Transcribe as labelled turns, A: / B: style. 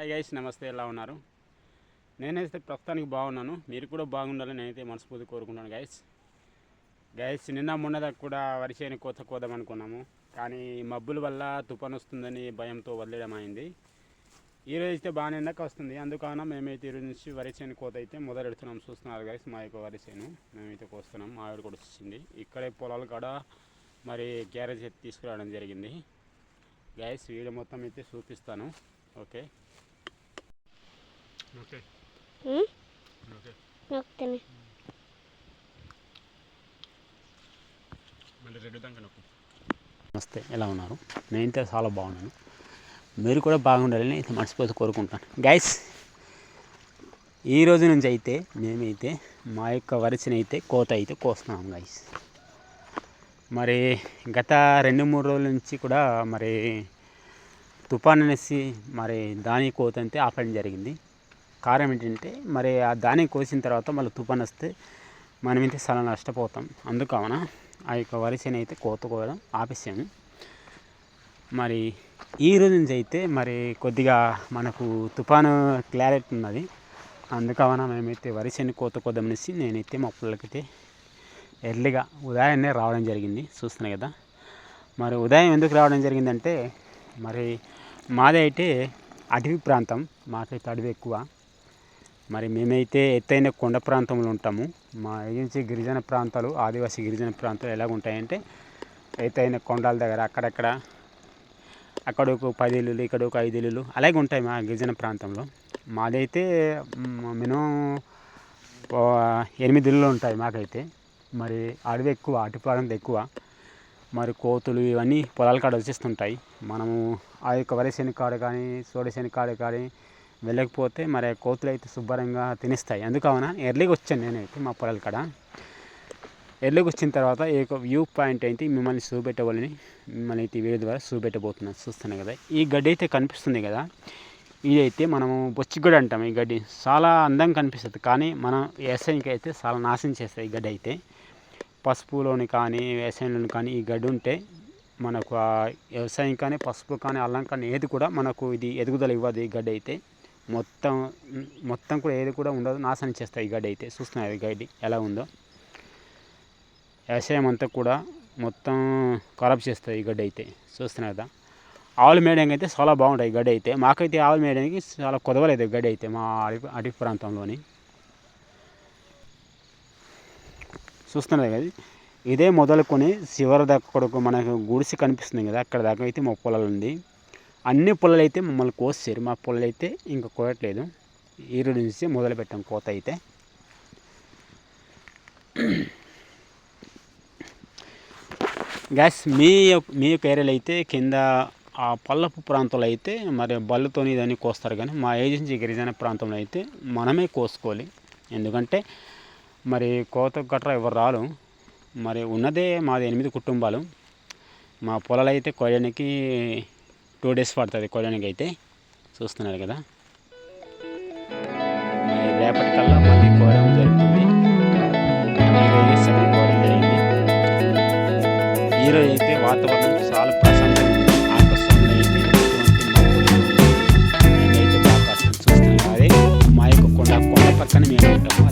A: Hi guys నమస్తే ఎలా ఉన్నారు? నేనైతే ప్రస్తుతానికి బాగున్నాను. మీరు కూడా బాగుండాలని నేనైతే మనస్ఫూర్తి కోరుకుంటాను గైస్ గైస్ నిన్న మొన్నదాకా కూడా వరి చేను కోత కోదాం అనుకున్నాము. కానీ మబ్బుల వల్ల తుఫాన్ వస్తుందని భయంతో వదిలేయడం అయింది. ఈ అయితే బాగానే ఎండక వస్తుంది. అందుకన మేమైతే ఈరోజు నుంచి వరి కోత అయితే మొదలెడుతున్నాం. చూస్తున్నారు గైస్ మా యొక్క వరి చేను మేమైతే కోస్తున్నాం. మా ఆవిడ కూడా వచ్చింది. ఇక్కడే పొలాలు కాడ మరి గ్యారేజ్ అయితే తీసుకురావడం జరిగింది. గైస్ వీడియో మొత్తం అయితే చూపిస్తాను. ఓకే
B: నొక్కుతాను
A: మళ్ళీ రెడ్ దాకా నొక్కు. నమస్తే ఎలా ఉన్నారు? నేనైతే చాలా బాగున్నాను. మీరు కూడా బాగుండాలని అయితే మనస్ఫూర్తి కోరుకుంటాను గైస్ ఈ రోజు నుంచి అయితే మేమైతే మా యొక్క వరిసెని అయితే కోత అయితే కోస్తున్నాం గైస్ మరి గత రెండు మూడు రోజుల నుంచి కూడా మరి తుఫాన్ అనేసి మరి దాని కోత అయితే ఆపడం జరిగింది. కారణం ఏంటంటే మరి ఆ ధాన్యం కోసిన తర్వాత మళ్ళీ తుఫాన్ వస్తే మనమైతే చాలా నష్టపోతాం. అందుకవన ఆ యొక్క వరిసేని అయితే కోత కోయడం ఆపేసాము మరి ఈ రోజు నుంచి అయితే మరి కొద్దిగా మనకు తుఫాను క్లారిటీ ఉన్నది. అందుకవన మేమైతే వరిసేని కోత కోద్దామనేసి నేనైతే మా పిల్లలకైతే ఎర్లీగా ఉదయాన్నే రావడం జరిగింది. చూస్తున్నాయి కదా. మరి ఉదయం ఎందుకు రావడం జరిగిందంటే మరి మాది అయితే అటవీ ప్రాంతం మాకైతే అడవి ఎక్కువ. మరి మేమైతే ఎత్తైన కొండ ప్రాంతంలో ఉంటాము. మా ఏజెన్సీ గిరిజన ప్రాంతాలు ఆదివాసీ గిరిజన ప్రాంతాలు ఎలాగ ఉంటాయంటే ఎత్తైన కొండల దగ్గర అక్కడక్కడ అక్కడ ఒక పది ఇల్లులు ఇక్కడ ఒక ఐదు ఇల్లులు అలాగే ఉంటాయి మా గిరిజన ప్రాంతంలో. మాదైతే మినిమం ఎనిమిది ఇల్లులు ఉంటాయి మాకైతే. మరి అడవి ఎక్కువ అటు ప్రాంతం ఎక్కువ. మరి కోతులు ఇవన్నీ పొలాల కాడ వచ్చేస్తుంటాయి. మనము ఆ యొక్క వరి శని కాడ కానీ సోడ శని కాడ కానీ వెళ్ళకపోతే మరి కోతులు అయితే శుభ్రంగా తినేస్తాయి. అందుకవన ఎర్లీగా వచ్చాను నేనైతే మా పొలాల కాడ. ఎర్లీగా వచ్చిన తర్వాత ఈ యొక్క వ్యూ పాయింట్ అయితే మిమ్మల్ని చూపెట్టవాలని మిమ్మల్ని అయితే వీడియో ద్వారా చూపెట్టబోతున్నాను చూస్తున్నాను కదా. ఈ గడ్డి అయితే కనిపిస్తుంది కదా. ఇదైతే మనము బొచ్చిగడ్డి అంటాం ఈ గడ్డి. చాలా అందంగా కనిపిస్తుంది కానీ మనం వ్యవసాయంకి అయితే చాలా నాశనం చేస్తాయి ఈ గడ్డి అయితే. పసుపులోని కానీ వ్యవసాయంలోని కానీ ఈ గడ్డి ఉంటే మనకు వ్యవసాయం కానీ పసుపు కానీ అల్లం కానీ ఏది కూడా మనకు ఇది ఎదుగుదల ఇవ్వదు ఈ గడ్డి అయితే. మొత్తం మొత్తం కూడా ఏది కూడా ఉండదు. నాశనం చేస్తాయి ఈ గడ్డి అయితే. చూస్తున్నారు ఈ గడ్డి ఎలా ఉందో. వ్యవసాయం అంతా కూడా మొత్తం ఖరాబ్ చేస్తుంది ఈ గడ్డి అయితే. చూస్తున్నారు కదా. ఆవులు మేయడానికి అయితే చాలా బాగుంటాయి గడ్డి అయితే. మాకైతే ఆవులు మేయడానికి చాలా కుదవలేదు గడ్డి అయితే మా అడవి అడవి ప్రాంతంలోని. చూస్తున్నారు కదా ఇదే. మొదలుకొని చివరి దాకా మనకు గుడిసి కనిపిస్తుంది కదా. అక్కడ దాకా అయితే మా పొలాలు ఉంది. అన్ని పొలాలు అయితే మమ్మల్ని కోసారు మా పొలాలు అయితే ఇంకా కోయట్లేదు. ఈరోజు నుంచి మొదలు పెట్టాం కోత అయితే. గ్యాస్ మీ మీ యొక్క ఏరియాలో అయితే కింద ఆ పల్లపు ప్రాంతంలో అయితే మరి బళ్ళుతోని ఇదని కోస్తారు కానీ మా ఏజెన్సీ గిరిజన ప్రాంతంలో అయితే మనమే కోసుకోవాలి. ఎందుకంటే మరి కోత గట్రా ఎవరు రారు. మరి ఉన్నదే మాది ఎనిమిది కుటుంబాలు. మా పొలాలు అయితే కోయడానికి టూ డేస్ పడుతుంది కోయడానికి అయితే చూస్తున్నారు కదా. రేపటికల్లా మళ్ళీ కోయడం జరుగుతుంది. ఈరోజు అయితే వాతావరణం చాలా ప్రశాంతంగా మా యొక్క కొండ కొండ పక్కన మేము ఉంటాము.